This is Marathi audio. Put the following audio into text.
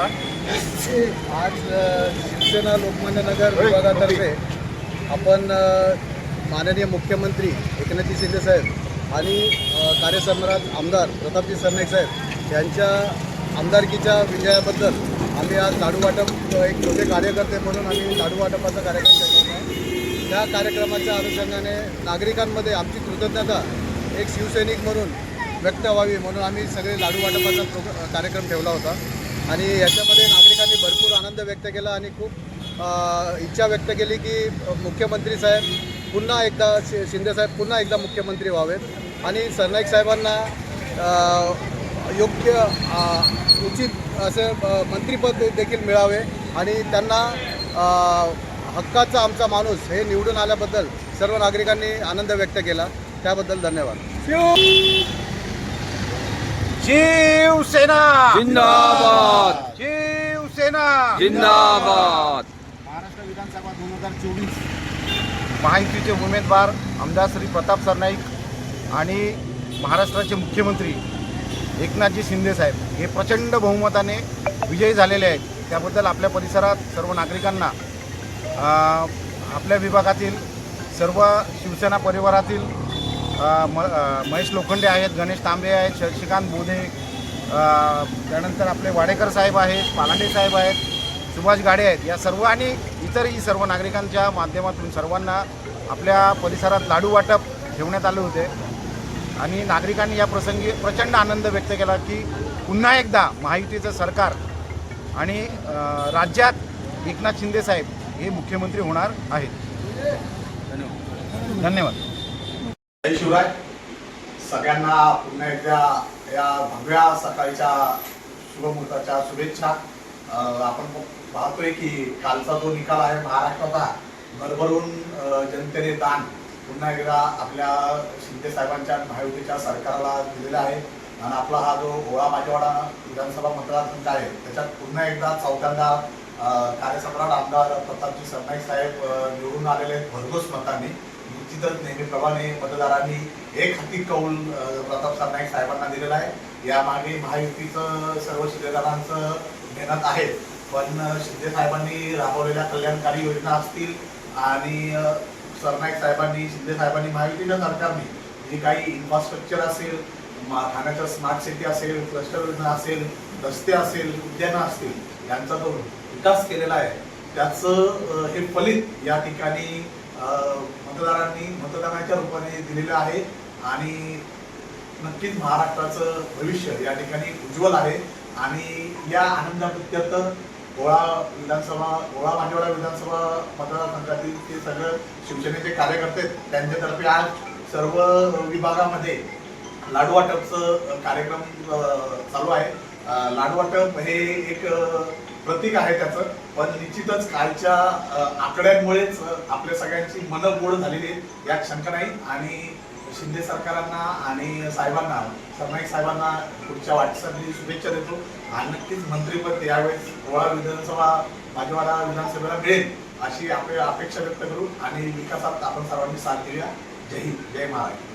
आज शिवसेना लोकमान्य नगर विभागातर्फे आपण माननीय मुख्यमंत्री एकनाथजी शिंदे साहेब आणि कार्यसम्राट आमदार प्रतापजी सरनाईक साहेब यांच्या आमदारकीच्या विजयाबद्दल आम्ही आज लाडू वाटप एक छोटे कार्यकर्ते म्हणून आम्ही लाडू वाटपाचा कार्यक्रम ठेवला आहे. त्या कार्यक्रमाच्या अनुषंगाने नागरिकांमध्ये आमची कृतज्ञता एक शिवसैनिक म्हणून व्यक्त व्हावी म्हणून आम्ही सगळे लाडू वाटपाचा कार्यक्रम ठेवला होता. आणि याच्यामध्ये नागरिकांनी भरपूर आनंद व्यक्त केला आणि खूप इच्छा व्यक्त केली की मुख्यमंत्री साहेब पुन्हा एकदा शि शिंदे साहेब पुन्हा एकदा मुख्यमंत्री व्हावेत. आणि सरनाईक साहेबांना योग्य उचित असे मंत्रीपद मंत्रिपद देखील मिळावे आणि त्यांना हक्काचा आमचा माणूस हे निवडून आल्याबद्दल सर्व नागरिकांनी आनंद व्यक्त केला. त्याबद्दल धन्यवाद. शिवसेना. जिंदाबाद. शिवसेना. जिंदाबाद. महाराष्ट्र विधानसभा दोन हजार चोवीस. महायुतीचे उमेदवार आमदार श्री प्रताप सरनाईक आणि महाराष्ट्राचे मुख्यमंत्री एकनाथजी शिंदे साहेब हे प्रचंड बहुमताने विजयी झालेले आहेत. त्याबद्दल आपल्या परिसरात सर्व नागरिकांना आपल्या विभागातील सर्व शिवसेना परिवारातील म महेश लोखंडे आहेत गणेश तांबे आहेत शशिकांत बोधे त्यानंतर आपले वाडेकर साहेब आहेत पालांडे साहेब आहेत सुभाष गाडे आहेत. या सर्व आणि इतरही सर्व नागरिकांच्या माध्यमातून सर्वांना आपल्या परिसरात लाडू वाटप ठेवण्यात आले होते. आणि नागरिकांनी या प्रसंगी प्रचंड आनंद व्यक्त केला की पुन्हा एकदा महायुतीचं सरकार आणि राज्यात एकनाथ शिंदे साहेब हे मुख्यमंत्री होणार आहेत. धन्यवाद. जय शिवराय. सगळ्यांना पुन्हा एकदा या भव्या सकाळच्या शुभमुहूर्ताच्या शुभेच्छा. आपण पाहतोय की कालचा जो निकाल आहे महाराष्ट्राचा भरभरून जनतेने दान पुन्हा एकदा आपल्या शिंदे साहेबांच्या महायुतीच्या सरकारला दिलेला आहे. आणि आपला हा जो गोळा माजेवाडा विधानसभा मतदारसंघ आहे त्याच्यात पुन्हा एकदा चौथ्यांदा कार्यसम्राट आमदार प्रतापजी सरनाईक साहेब निवडून आलेले आहेत भरघोस मतांनी. निश्चितच नेहमीप्रमाणे मतदारांनी एक हाती कौल प्रताप सरनाईक साहेबांना दिलेला आहे. यामागे महायुतीचं सर्व शिलेदारांचं मेहनत आहे. पण शिंदे साहेबांनी राबवलेल्या कल्याणकारी योजना असतील आणि सरनाईक साहेबांनी शिंदे साहेबांनी महायुतीच्या सरकारने जी काही इन्फ्रास्ट्रक्चर असेल मा- ठाण्याचं स्मार्ट सिटी असेल क्लस्टर योजना असेल रस्ते असेल उद्यानं असतील यांचा जो विकास केलेला आहे. त्याचं हे फलित या ठिकाणी मतदारांनी मतदानाच्या रूपाने दिलेलं आहे आणि नक्कीच महाराष्ट्राचं भविष्य या ठिकाणी उज्ज्वल आहे आणि या आनंदाप्रित्यर्थ गोळा विधानसभा गोळा मांडवाडा विधानसभा मतदारसंघातील ते सगळं शिवसेनेचे कार्यकर्ते आहेत. त्यांच्यातर्फे आज सर्व विभागामध्ये लाडू वाटपचं कार्यक्रम चालू आहे लाडू वाटप हे एक प्रतीक आहे त्याचं. पण निश्चितच कालच्या आकड्यांमुळेच आपल्या सगळ्यांची मनं गोड झालेली आहेत यात शंका नाही आणि शिंदे सरकारांना आणि साहेबांना सरनाईक साहेबांना पुढच्या वाटचाली शुभेच्छा देतो. आणि नक्कीच मंत्रीपद यावेळेस गोळा विधानसभा माझेवाडा विधानसभेला मिळेल अशी आपली अपेक्षा व्यक्त करू. आणि विकासात आपण सर्वांनी साथ देऊया जय हिंद जय महाराष्ट्र.